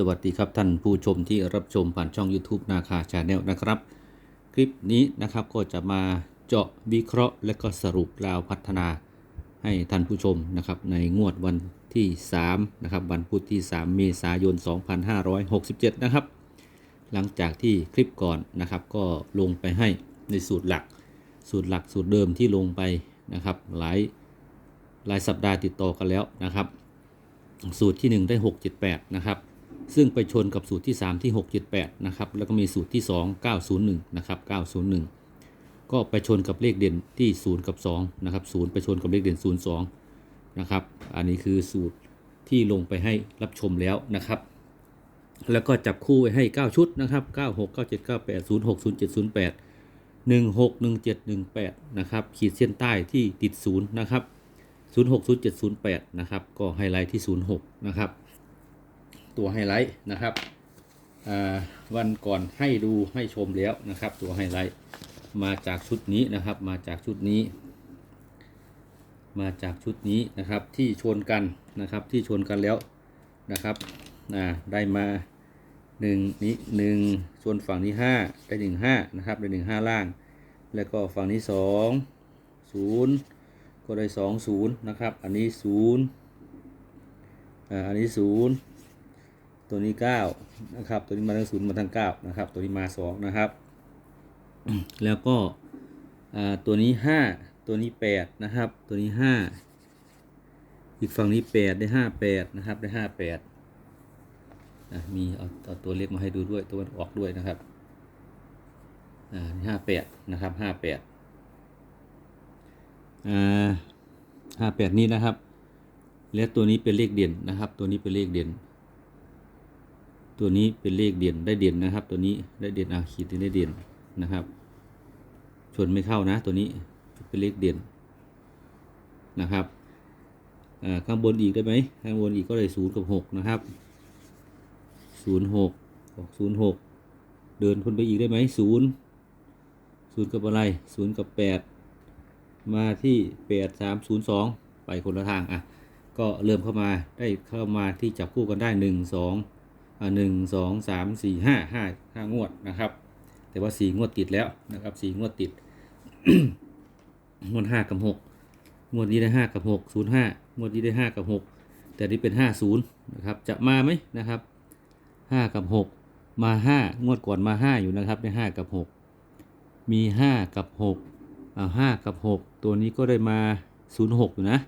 สวัสดีครับท่านผู้ชมที่รับชมผ่านช่อง YouTube นาคาชาแนลนะครับ คลิปนี้นะครับก็จะมาเจาะวิเคราะห์ และก็สรุปราวพัฒนาให้ท่านผู้ชมนะครับในงวดวันที่3นะครับวันพุธที่ 3 เมษายน 2567 นะครับ หลังจากที่คลิปก่อนนะครับก็ลงไปให้ในสูตรหลัก สูตรหลักสูตรเดิมที่ลงไปนะครับหลายหลายสัปดาห์ติดต่อกันแล้วนะครับ สูตรที่ 1 ได้ 6 7 8 นะครับ ซึ่งไปชนกับสูตรที่ 3 ที่ 6 7 8 นะครับ แล้วก็มีสูตรที่ 2 901 นะครับ 901 ก็ไปชนกับเลขเด่นที่ 0 กับ 2 นะครับ 0 ไปชนกับเลขเด่น 0 2 นะครับ อันนี้คือสูตรที่ลงไปให้รับชมแล้วนะครับ แล้วก็จับคู่ไว้ให้ 9 ชุดนะครับ 96 97 98 06 07 08 16 17 18 นะครับ ขีดเส้นใต้ที่ติด 0 นะครับ 060708 นะครับ ก็ไฮไลท์ที่ 06 นะครับ ตัวไฮไลท์นะครับวันก่อนให้ดูให้ชมแล้วนะครับ ตัวไฮไลท์มาจากชุดนี้นะครับ มาจากชุดนี้ มาจากชุดนี้นะครับที่ชนกันนะครับที่ชนกันแล้วนะครับได้มาหนึ่งนี้หนึ่งส่วนฝั่งนี้ห้าได้หนึ่งห้านะครับได้หนึ่งห้าล่าง แล้วก็ฝั่งนี้สองศูนย์ก็ได้สองศูนย์นะครับอันนี้ศูนย์อ่าอันนี้ศูนย์ ตัวนี้เก้านะครับ ตัวนี้มาทั้งศูนย์มาทั้งเก้านะครับ ตัวนี้มาสองนะครับ แล้วก็ตัวนี้ห้าตัวนี้แปดนะครับ ตัวนี้ห้าอีกฝั่งนี้แปดได้ห้าแปดนะครับ ได้ห้าแปดอะมีเอาเอาตัวเลขมาให้ดูด้วย ตัวออกด้วยนะครับอ่าห้าแปดนะครับห้าแปดอ่าห้าแปดนี้นะครับ และตัวนี้เป็นเลขเด่นนะครับ ตัวนี้เป็นเลขเด่น ตัวนี้เป็นเลขเด่นได้เด่นนะครับ ตัวนี้ได้เด่นอะขีดได้เด่นนะครับ ชนไม่เข้านะ ตัวนี้เป็นเลขเด่นนะครับข้างบนอีกได้ไหมข้างบนอีกก็เลยศูนย์กับหกนะครับศูนย์หกออกศูนย์หกเดินคนไปอีกได้ไหมศูนย์ศูนย์กับอะไรศูนย์กับแปดมาที่แปดสามศูนย์สองไปคนละทางอะก็เริ่มเข้ามาได้เข้ามาที่จับคู่กันได้หนึ่งสอง หนึ่งสองสามสี่ห้าห้าห้างวดนะครับ แต่ว่าสี่งวดติดแล้วนะครับสี่งวดติดงวดห้ากับหกงวดนี้ได้ห้ากับหกศูนย์ห้างวดนี้ได้ห้ากับหกแต่นี่เป็นห้าศูนย์นะครับจะมาไหมนะครับห้ากับหกมาห้างวดก่อนมาห้าอยู่นะครับได้ห้ากับหกมีห้ากับหกอ่าห้ากับหกตัวนี้ก็ได้มาศูนย์หกอยู่นะ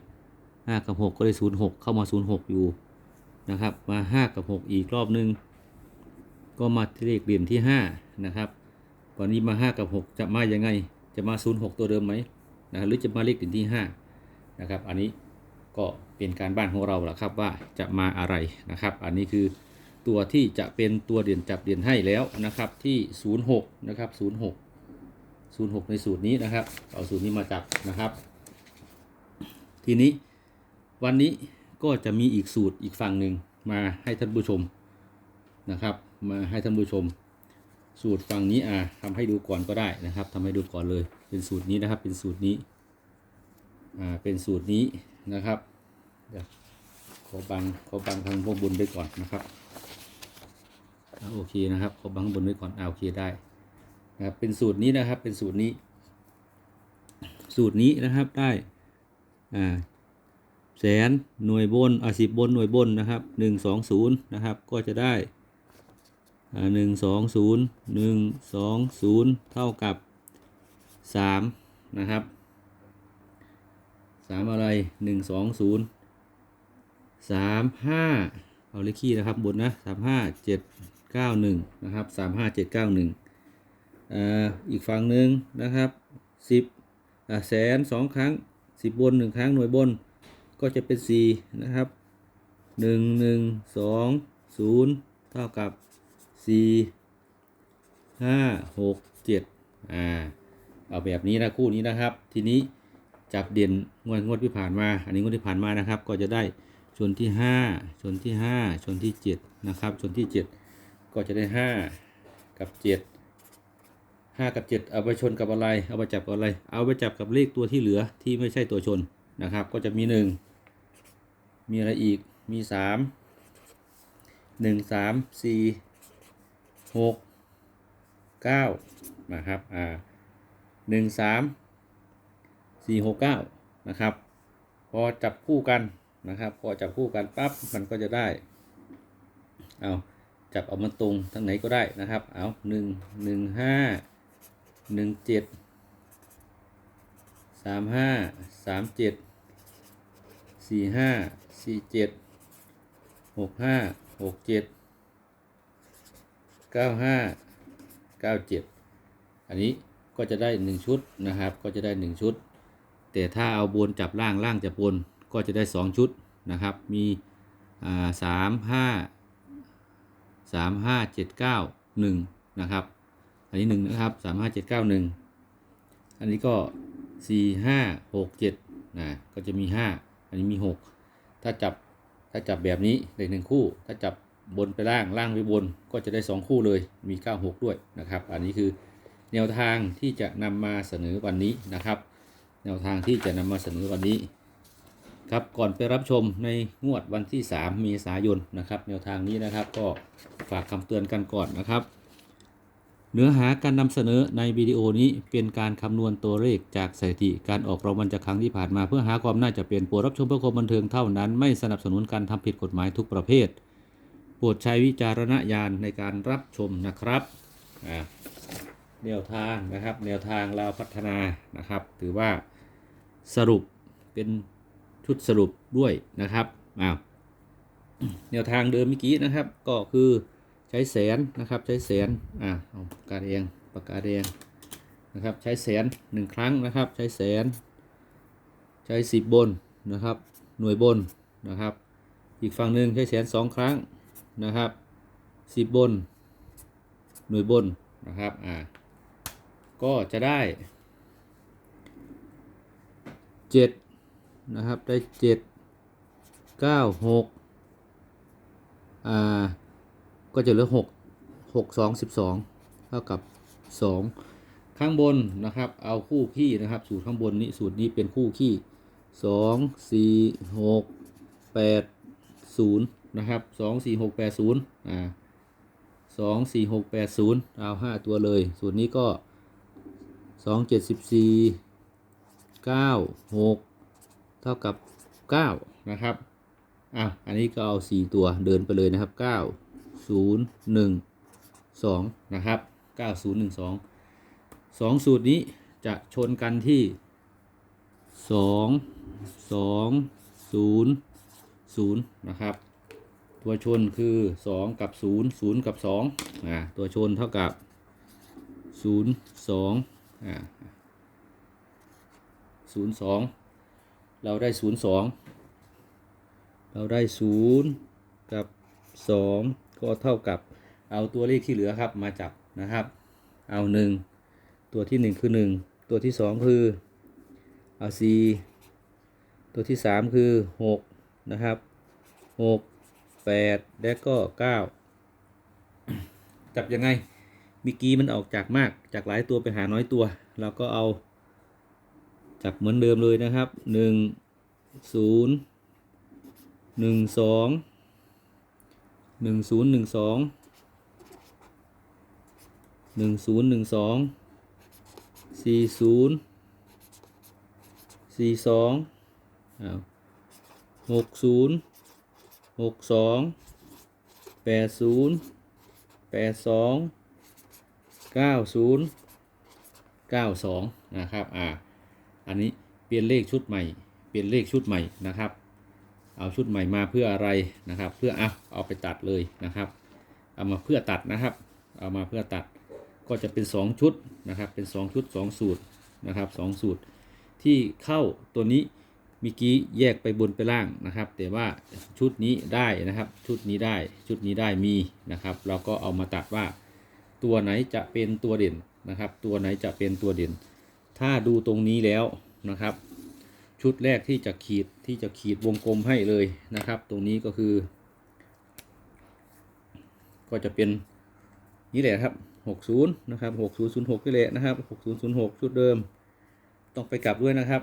ห้ากับหกก็ได้ศูนย์หกเข้ามาศูนย์หกอยู่ นะครับ มาห้ากับหกอีกรอบนึง ก็มาที่เลขเด่นที่ห้านะครับตอนนี้มาห้ากับหกจะมายังไง จะมาศูนย์หกตัวเดิมไหมนะหรือจะมาเลขเด่นที่ห้านะครับ อันนี้ก็เป็นการบ้านของเราแหละครับว่าจะมาอะไรนะครับ อันนี้คือตัวที่จะเป็นตัวเด่นจับเด่นให้แล้วนะครับที่ศูนย์หกนะครับศูนย์หกศูนย์หกในสูตรนี้นะครับ เอาสูตรนี้มาจับนะครับ ทีนี้วันนี้ ก็จะมีอีกสูตรอีกฝั่งหนึ่งมาให้ท่านผู้ชมนะครับ มาให้ท่านผู้ชม สูตรฝั่งนี้อ่าทำให้ดูก่อนก็ได้นะครับทำให้ดูก่อนเลย เป็นสูตรนี้นะครับ เป็นสูตรนี้อ่าเป็นสูตรนี้นะครับเดี๋ยวขอบังขอบังทางพวกบนไว้ก่อนนะครับอ่าโอเคนะครับขอบังข้างบนไว้ก่อนเอาโอเคได้นะครับเป็นสูตรนี้นะครับเป็นสูตรนี้ สูตรนี้นะครับได้อ่า แสนหน่วยบนอ่าสิบบนหน่วยบนนะครับหนึ่งสองศูนย์นะครับก็จะได้หนึ่งสองศูนย์หนึ่งสองศูนย์เท่ากับสามนะครับสามอะไรหนึ่งสองศูนย์สามห้าเอาเลขคี่นะครับบนนะสามห้าเจ็ดเก้าหนึ่งนะครับสามห้าเจ็ดเก้าหนึ่งอีกฝั่งหนึ่งนะครับสิบแสนสองครั้งสิบบนหนึ่งครั้งหน่วยบน ก็จะเป็นสี่นะครับหนึ่งหนึ่งสองศูนย์เท่ากับสี่ห้าหกเจ็ดอ่า เอาแบบนี้นะคู่นี้นะครับ ทีนี้จับเด่นงวดงวดที่ผ่านมา อันนี้งวดที่ผ่านมานะครับ ก็จะได้ชนที่ห้าชนที่ห้าชนที่เจ็ดนะครับ ชนที่เจ็ดก็จะได้ห้ากับเจ็ดห้ากับเจ็ดเอาไปชนกับอะไร เอาไปจับกับอะไร เอาไปจับกับเลขตัวที่เหลือที่ไม่ใช่ตัวชนนะครับ ก็จะมีหนึ่ง มีอะไรอีก มีสามหนึ่งสามสี่หกเก้านะครับ อ่าหนึ่งสามสี่หกเก้านะครับ พอจับคู่กันนะครับ พอจับคู่กันปั๊บมันก็จะได้ เอาจับเอามันตรงทั้งไหนก็ได้นะครับ เอาหนึ่งหนึ่งห้าหนึ่งเจ็ดสามห้าสามเจ็ดสี่ห้า สี่เจ็ดหกห้าหกเจ็ดเก้าห้าเก้าเจ็ดอันนี้ก็จะได้หนึ่งชุดนะครับ ก็จะได้หนึ่งชุด แต่ถ้าเอาบนจับล่างล่างจับบนก็จะได้สองชุดนะครับ มีสามห้าสามห้าเจ็ดเก้าหนึ่งนะครับ อันนี้หนึ่งนะครับสามห้าเจ็ดเก้าหนึ่งอันนี้ก็สี่ห้าหกเจ็ดนะก็จะมีห้าอันนี้มีหก ถ้าจับถ้าจับแบบนี้ได้หนึ่งคู่ ถ้าจับบนไปล่างล่างไปบนก็จะได้สองคู่เลยมีเก้าหกด้วยนะครับ อันนี้คือแนวทางที่จะนำมาเสนอวันนี้นะครับ แนวทางที่จะนำมาเสนอวันนี้ครับก่อนไปรับชมในงวดวันที่ 3 เมษายนนะครับ แนวทางนี้นะครับก็ฝากคำเตือนกันก่อนนะครับ เนื้อหาการนำเสนอในวิดีโอนี้เป็นการคำนวณตัวเลขจากสถิติการออกรางวัลจากครั้งที่ผ่านมาเพื่อหาความน่าจะเป็นโปรดรับชมเพื่อความบันเทิงเท่านั้นไม่สนับสนุนการทำผิดกฎหมายทุกประเภทโปรดใช้วิจารณญาณในการรับชมนะครับแนวทางนะครับ แนวทางเราพัฒนานะครับ ถือว่าสรุปเป็นชุดสรุปด้วยนะครับอ้าวแนวทางเดิมเมื่อกี้นะครับก็คือ ใช้แสนนะครับใช้แสนอ่าเอาปากกาแดงปากกาแดงนะครับใช้แสนหนึ่งครั้งนะครับใช้แสนใช้สิบบนนะครับหน่วยบนนะครับ อีกฝั่งหนึ่งใช้แสนสองครั้งนะครับสิบบนหน่วยบนนะครับอ่าก็จะได้เจ็ดนะครับได้เจ็ดเก้าหกอ่า ก็จะเหลือหกหกสองสิบสองเท่ากับสองข้างบนนะครับ เอาคู่ขี้นะครับ สูตรข้างบนนี้สูตรนี้เป็นคู่ขี้สองสี่หกแปดศูนย์นะครับสองสี่หกแปดศูนย์อ่าสองสี่หกแปดศูนย์เอาห้าตัวเลย สูตรนี้ก็สองเจ็ดสิบสี่เก้าหกเท่ากับเก้านะครับ อะ อันนี้ก็เอาสี่ตัวเดินไปเลยนะครับเก้าศูนย์หนึ่งสองนะครับเก้าศูนย์หนึ่งสองสองสูตรนี้จะชนกันที่สองสองศูนย์ศูนย์นะครับ ตัวชนคือ 2 กับ 0 0 กับ2อ่าตัวชนเท่ากับ 0 2อ่า0 2 เราได้ 0 2 เราได้ 0 กับ 2 ก็เท่ากับเอาตัวเลขที่เหลือครับมาจับนะครับ เอา1ตัวที่1คือ1ตัวที่2คือเอา4ตัวที่3คือ6นะครับ6แปดและก็เก้าจับยังไงมื่อกี้มันออกจากมากจากหลายตัวไปหาน้อยตัว เราก็เอาจับเหมือนเดิมเลยนะครับหนึ่งศูนย์หนึ่งสอง หนึ่งศูนย์หนึ่งสองหนึ่งศูนย์หนึ่งสองสี่ศูนย์สี่สองหกศูนย์หกสองแปดศูนย์แปดสองเก้าศูนย์เก้าสองนะครับ อ่า อันนี้เปลี่ยนเลขชุดใหม่ เปลี่ยนเลขชุดใหม่นะครับ เอาชุดใหม่มาเพื่ออะไรนะครับ เพื่อเอาเอาไปตัดเลยนะครับ เอามาเพื่อตัดนะครับ เอามาเพื่อตัดก็จะเป็น 2 ชุดนะครับ เป็น 2 ชุด 2 สูตรนะครับสองสูตร ที่เข้าตัวนี้มื่อกี้แยกไปบนไปล่างนะครับ แต่ว่าชุดนี้ได้นะครับ ชุดนี้ได้ชุดนี้ได้มีนะครับ เราก็เอามาตัดว่าตัวไหนจะเป็นตัวเด่นนะครับ ตัวไหนจะเป็นตัวเด่น ถ้าดูตรงนี้แล้วนะครับ ชุดแรกที่จะขีดที่จะขีดวงกลมให้เลยนะครับ ตรงนี้ก็คือ ก็จะเป็นนี่แหละครับ 60 นะครับ 6006นี่แหละนะครับ 6006 ชุดเดิม ต้องไปกลับด้วยนะครับ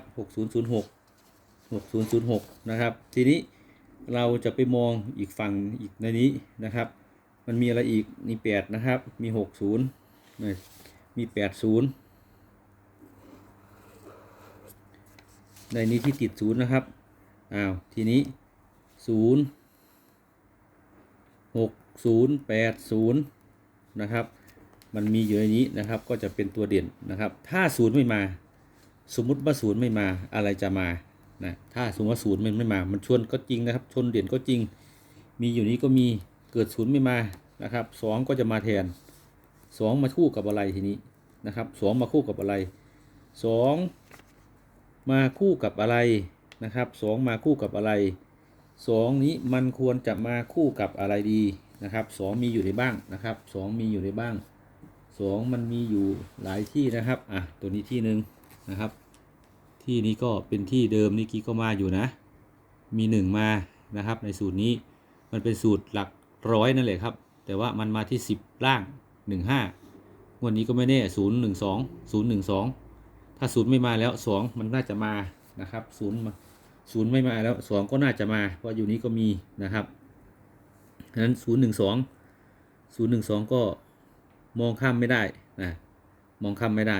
6006 6006 นะครับ ทีนี้เราจะไปมองอีกฝั่งอีกในนี้นะครับ มันมีอะไรอีกมี8นะครับ มี 60 มี 80 ในนี้ที่ติดศูนย์นะครับ อ้าว ทีนี้ศูนย์หกศูนย์แปดศูนย์นะครับ มันมีอยู่ในนี้นะครับ ก็จะเป็นตัวเด่นนะครับ ถ้าศูนย์ไม่มา สมมุติว่าศูนย์ไม่มาอะไรจะมา นะ ถ้าสมมติว่าศูนย์มันไม่มา มันชนก็จริงนะครับ ชนเด่นก็จริง มีอยู่นี้ก็มี เกิดศูนย์ไม่มา นะครับสองก็จะมาแทนสองมาคู่กับอะไรทีนี้ นะครับสองมาคู่กับอะไรสอง มาคู่กับอะไรนะครับสองมาคู่กับอะไรสองนี้มันควรจะมาคู่กับอะไรดีนะครับสองมีอยู่ในบ้างนะครับสองมีอยู่ในบ้างสองมันมีอยู่หลายที่นะครับอะตัวนี้ที่หนึ่งนะครับ ที่นี้ก็เป็นที่เดิมนี่กี้ก็มาอยู่นะ มีหนึ่งมานะครับในสูตรนี้มันเป็นสูตรหลักร้อยนั่นแหละครับ แต่ว่ามันมาที่10ล่าง15วันนี้ก็ไม่แน่0 1 2 0 1 2 ถ้าศูนย์ไม่มาแล้ว2มันน่าจะมานะครับศูนย์มาศูนย์ไม่มาแล้ว2ก็น่าจะมา เพราะอยู่นี้ก็มีนะครับฉะนั้น0 1 2 0 1 2ก็มองข้ามไม่ได้นะมองข้ามไม่ได้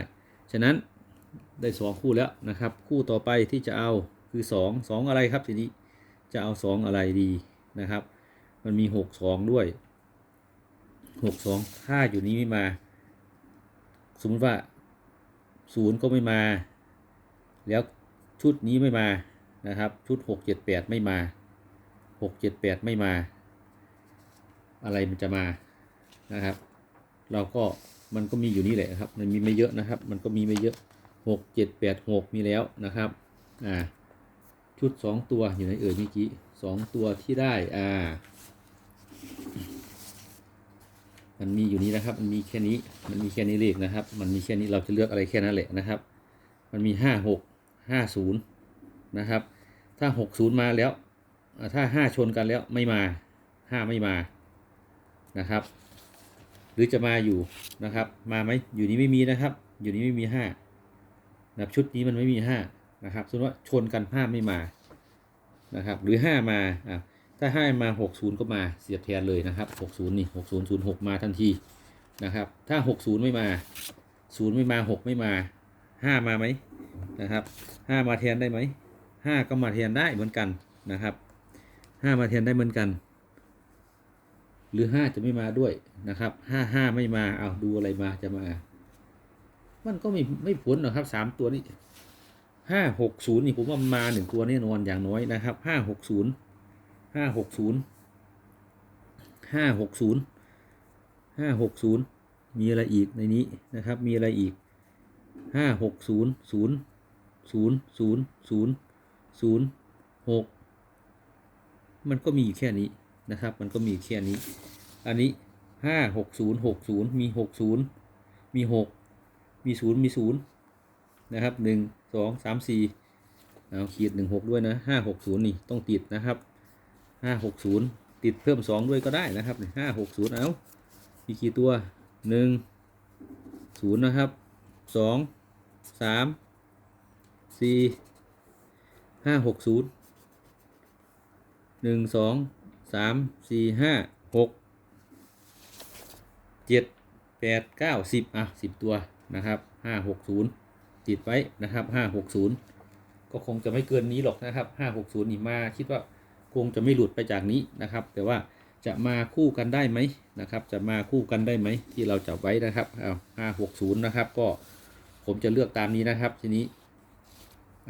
ฉะนั้นได้สองคู่แล้วนะครับ คู่ต่อไปที่จะเอาคือสองสองอะไรครับทีนี้จะเอาสองอะไรดีนะครับ มันมีหกสองด้วยหกสองถ้าอยู่นี้ไม่มา สมมติว่า ศูนย์ก็ไม่มา แล้วชุดนี้ไม่มานะครับ ชุดหกเจ็ดแปดไม่มาหกเจ็ดแปดไม่มา อะไรมันจะมานะครับ เราก็มันก็มีอยู่นี่แหละครับ มันมีไม่เยอะนะครับ มันก็มีไม่เยอะหกเจ็ดแปดหกมีแล้วนะครับ อ่า ชุดสองตัวอยู่ในเอ่ยเมื่อกี้สองตัวที่ได้ อ่า มันมีอยู่นี้นะครับ มันมีแค่นี้ มันมีแค่นี้เลขนะครับ มันมีแค่นี้เราจะเลือกอะไรแค่นั้นแหละนะครับ มันมีห้าหกห้าศูนย์นะครับ ถ้าหกศูนย์มาแล้ว ถ้าห้าชนกันแล้วไม่มาห้าไม่มานะครับ หรือจะมาอยู่นะครับ มาไหมอยู่นี้ไม่มีนะครับ อยู่นี้ไม่มีห้านับชุดนี้มันไม่มีห้านะครับสมมติว่าชนกันห้าไม่มานะครับ หรือห้ามาอะ ถ้าให้มาหกศูนย์ก็มาเสียบแทนเลยนะครับหกศูนย์นี่หกศูนย์ศูนย์หกมาทันทีนะครับ ถ้าหกศูนย์ไม่มาศูนย์ไม่มาหกไม่มาห้ามาไหมนะครับห้ามาแทนได้ไหมห้าก็มาแทนได้เหมือนกันนะครับห้ามาแทนได้เหมือนกัน หรือห้าจะไม่มาด้วยนะครับห้าห้าไม่มา เอาดูอะไรมาจะมา มันก็ไม่ไม่ผลหรอกครับสามตัวนี้ห้าหกศูนย์นี่ผมว่ามาหนึ่งตัวแน่นอนอย่างน้อยนะครับห้าหกศูนย์ ห้าหกศูนย์ห้าหกศูนย์ห้าหกศูนย์มีอะไรอีกในนี้นะครับ มีอะไรอีกห้าหกศูนย์ศูนย์ศูนย์ศูนย์ศูนย์ศูนย์หกมันก็มีอยู่แค่นี้นะครับ มันก็มีแค่นี้ อันนี้ห้าหกศูนย์หกศูนย์มีหกศูนย์มีหกมีศูนย์มีศูนย์นะครับหนึ่งสองสามสี่เอาขีดหนึ่งหกด้วยนะห้าหกศูนย์นี่ต้องติดนะครับ ห้าหกศูนย์ติดเพิ่มสองด้วยก็ได้นะครับห้าหกศูนย์เอามีกี่ตัวหนึ่งศูนย์นะครับสองสามสี่ห้าหกศูนย์หนึ่งสองสามสี่ห้าหกเจ็ดแปดเก้าสิบอะสิบตัวนะครับห้าหกศูนย์ติดไว้นะครับห้าหกศูนย์ก็คงจะไม่เกินนี้หรอกนะครับห้าหกศูนย์นี่มาคิดว่า คงจะไม่หลุดไปจากนี้นะครับ แต่ว่าจะมาคู่กันได้ไหมนะครับ จะมาคู่กันได้ไหมที่เราจับไว้นะครับเอาห้าหกศูนย์นะครับ ก็ผมจะเลือกตามนี้นะครับ ทีนี้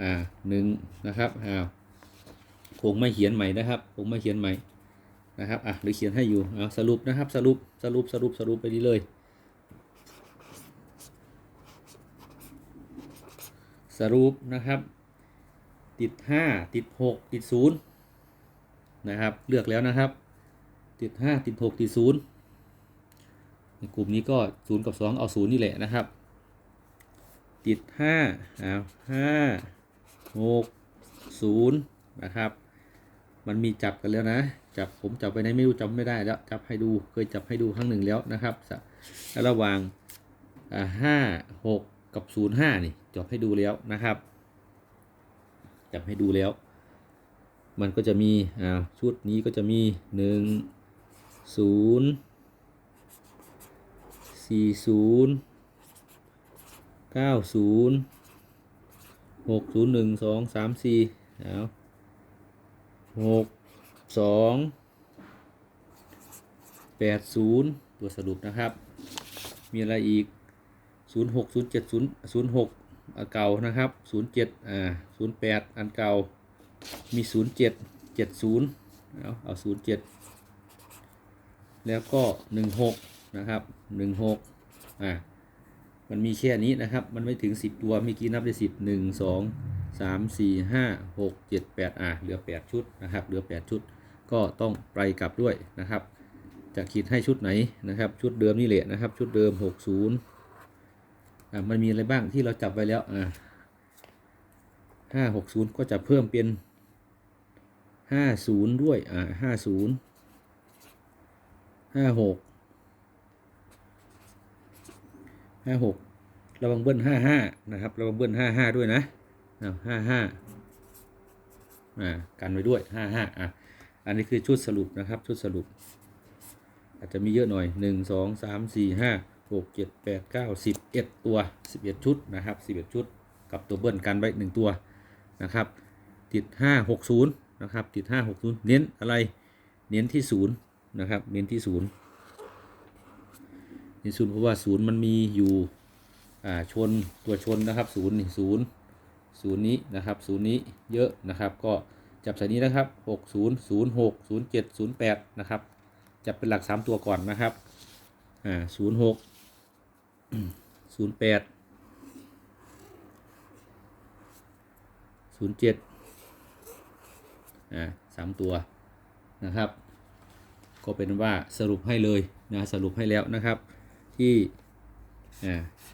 อ่าหนึ่งนะครับอ้าวคงไม่เขียนใหม่นะครับคงไม่เขียนใหม่นะครับอะหรือเขียนให้อยู่เอาสรุปนะครับ สรุปสรุปสรุปสรุปไปนี้เลยสรุปนะครับ ติดห้าติดหกติดศู นะครับ เลือกแล้วนะครับ ติดห้าติดหกติดศูนย์ในกลุ่มนี้ก็ศูนย์กับสองเอาศูนย์นี่แหละนะครับ ติดห้าเอาห้าหกศูนย์นะครับ มันมีจับกันแล้วนะ จับผมจับไปไหนไม่รู้จำไม่ได้แล้ว จับให้ดูเคยจับให้ดูครั้งหนึ่งแล้วนะครับแล้วระหว่างห้าหกกับศูนย์ห้านี่จับให้ดูแล้วนะครับ จับให้ดูแล้ว มันก็จะมีอ่าชุดนี้ก็จะมีหนึ่งศูนย์สี่ศูนย์เก้าศูนย์หกศูนย์หนึ่งสองสามสี่เอาหกสองแปดศูนย์ตัวสรุปนะครับ มีอะไรอีกศูนย์หกศูนย์เจ็ดศูนย์ศูนย์หกเก่านะครับศูนย์เจ็ดอ่าศูนย์แปดอันเก่า มี0 7 7 0เอาเอา0 7แล้วก็1 6นะครับ1 6อ่ามันมีแค่นี้นะครับ มันไม่ถึง10ตัวเมื่อกี้นับได้10 1 2 3 4 5 6 7 8อ่าเหลือ8ชุดนะครับ เหลือ8ชุด ก็ต้องไปกลับด้วยนะครับ จะคิดให้ชุดไหนนะครับ ชุดเดิมนี่แหละนะครับ ชุดเดิม60อ่ามันมีอะไรบ้างที่เราจับไว้แล้วอ่าห้าหกศูนย์ก็จะเพิ่มเป็น ห้าศูนย์ด้วย อ่าห้าศูนย์ห้าหกห้าหกระวังเบิ้ลห้าห้านะครับ ระวังเบิ้ลห้าห้าด้วยนะเอาห้าห้าอ่ากันไว้ด้วยห้าห้าอะ อันนี้คือชุดสรุปนะครับ ชุดสรุป อาจจะมีเยอะหน่อยหนึ่งสองสามสี่ห้าหกเจ็ดแปดเก้าสิบเอ็ดตัวสิบเอ็ดชุดนะครับสิบเอ็ดชุด กับตัวเบิ้ลกันไว้หนึ่งตัวนะครับ ติดห้าหกศูนย์ นะครับ ติดห้าหกศูนย์เน้นอะไร เน้นที่ศูนย์นะครับ เน้นที่ศูนย์เน้นศูนย์เพราะว่าศูนย์มันมีอยู่อ่าชนตัวชนนะครับศูนย์นี่ศูนย์ศูนย์นี้นะครับศูนย์นี้เยอะนะครับ ก็จับใส่นี้นะครับหกศูนย์ศูนย์หกศูนย์เจ็ดศูนย์แปดนะครับ จับเป็นหลักสามตัวก่อนนะครับ อ่าศูนย์หกศู นย์แปดศูนย์เจ็ดอ่าสามตัวนะครับ ก็เป็นว่าสรุปให้เลยนะสรุปให้แล้วนะครับ ที่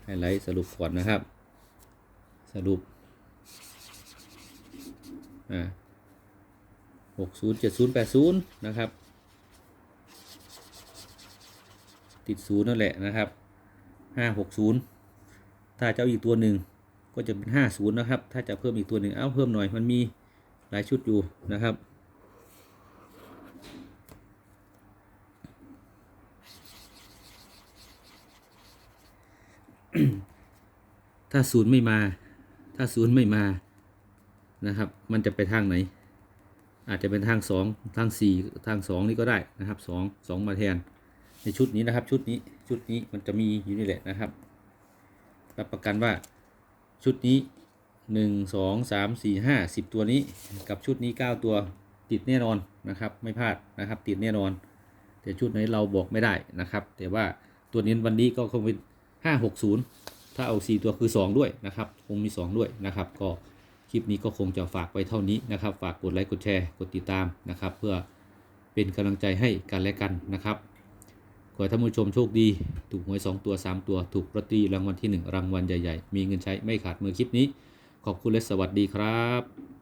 ไฮไลท์สรุปก่อนนะครับ สรุปหกศูนย์เจ็ดศูนย์แปดศูนย์นะครับ ติดศูนย์นั่นแหละนะครับห้าหกศูนย์ถ้าจะเอาอีกตัวหนึ่งก็จะเป็นห้าศูนย์นะครับ ถ้าจะเพิ่มอีกตัวหนึ่งเอาเพิ่มหน่อยมันมี หลายชุดอยู่นะครับถ้าศูนย์ไม่มา ถ้าศูนย์ไม่มานะครับ มันจะไปทางไหน อาจจะเป็นทางสองทางสี่ทางสองนี่ก็ได้นะครับสองสองมาแทน ในชุดนี้นะครับ ชุดนี้ชุดนี้มันจะมีอยู่นี่แหละนะครับรับประกันว่าชุดนี้ หนึ่งสองสามสี่ห้าสิบตัวนี้กับชุดนี้เก้าตัวติดแน่นอนนะครับ ไม่พลาดนะครับ ติดแน่นอน แต่ชุดไหนเราบอกไม่ได้นะครับ แต่ว่าตัวนี้วันนี้ก็คงเป็นห้าหกศูนย์ถ้าเอาสี่ตัวคือสองด้วยนะครับ คงมีสองด้วยนะครับ ก็คลิปนี้ก็คงจะฝากไว้เท่านี้นะครับ ฝากกดไลค์กดแชร์กดติดตามนะครับ เพื่อเป็นกำลังใจให้กันและกันนะครับขอให้ท่านผู้ชมโชคดี ถูกหวย 2 ตัว 3 ตัว ถูกลอตเตอรี่รางวัลที่ 1 รางวัลใหญ่ ๆ มีเงินใช้ไม่ขาดมือคลิปนี้ ขอบคุณและสวัสดีครับ